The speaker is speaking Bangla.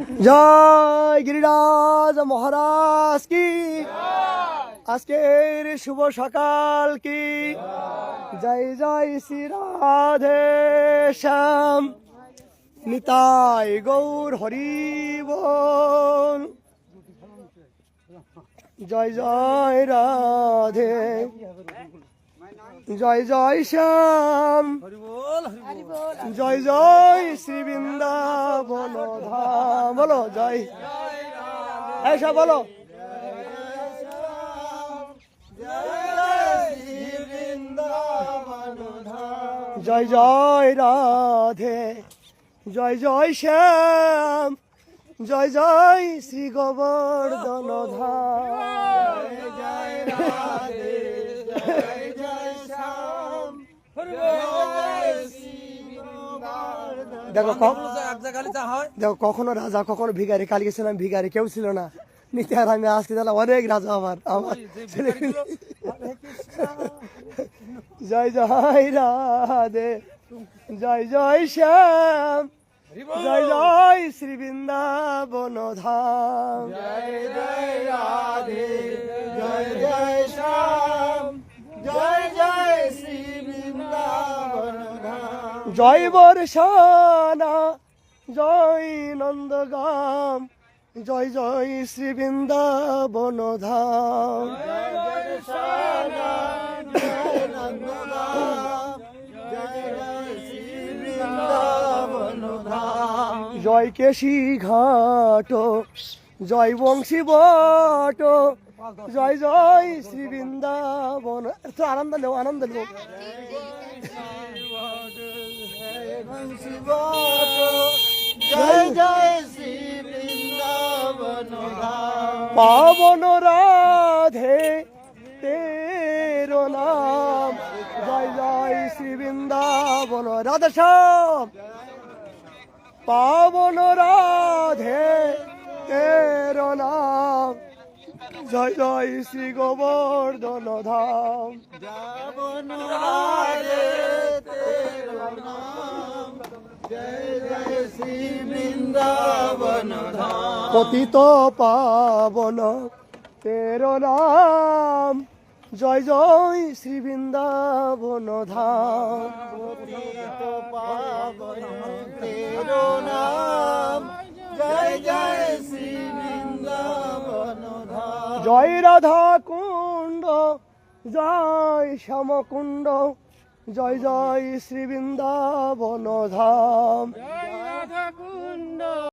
জয় গিরিরাজ মহারাজ কি? আজকের শুভ সকাল কি? জয় জয় শ্রী রাধে শ্যাম। নিতাই গৌর হরি জয় জয় রাধে। জয় জয় শ্যাম। জয় জয় শ্রী বলো জয়। ऐसा বলো। জয় জয় রাধে জয় জয় শ্যাম জয় জয় শ্রী গোবর্ধন দেখো ক- দেখো কখনো রাজা কখনো ভিখারি। কালকে ছিলাম ভিখারি কেউ ছিল না। নিতে আর আমি আজকে দিলাম অনেক রাজা আমার আমার জয় জয় রাধে। জয় জয় শ্যাম। জয় জয় শ্রী বৃন্দাবন ধাম। জয় জয় রাধে। জয় জয় শ্যাম। জয় জয় শ্রী বৃন্দাবন ধাম। জয় বর্ষানা। জয় নন্দগাম, জয় জয় শ্রী বৃন্দাবন ধাম। জয় কেশি ঘাট, জয় বংশী বট, জয় জয় শ্রী বৃন্দাবন আনন্দ নেও আনন্দ নেও পাবন রাধে, তেরো নাম। জয় জয় শ্রী বৃন্দাবন। রাধা শ্যাম। পাবন রাধে, তেরো নাম। জয় জয় শ্রী গোবর্ধন ধাম। পতিত পাবন, তেরো নাম। জয় জয় শ্রী বৃন্দাবন ধাম। পাবন, তেরো নাম। জয় জয় শ্রী বৃন্দাবন ধাম। জয়, রাধা কুণ্ড। জয় শ্যাম কুণ্ড জয় জয় শ্রী বৃন্দাবন ধাম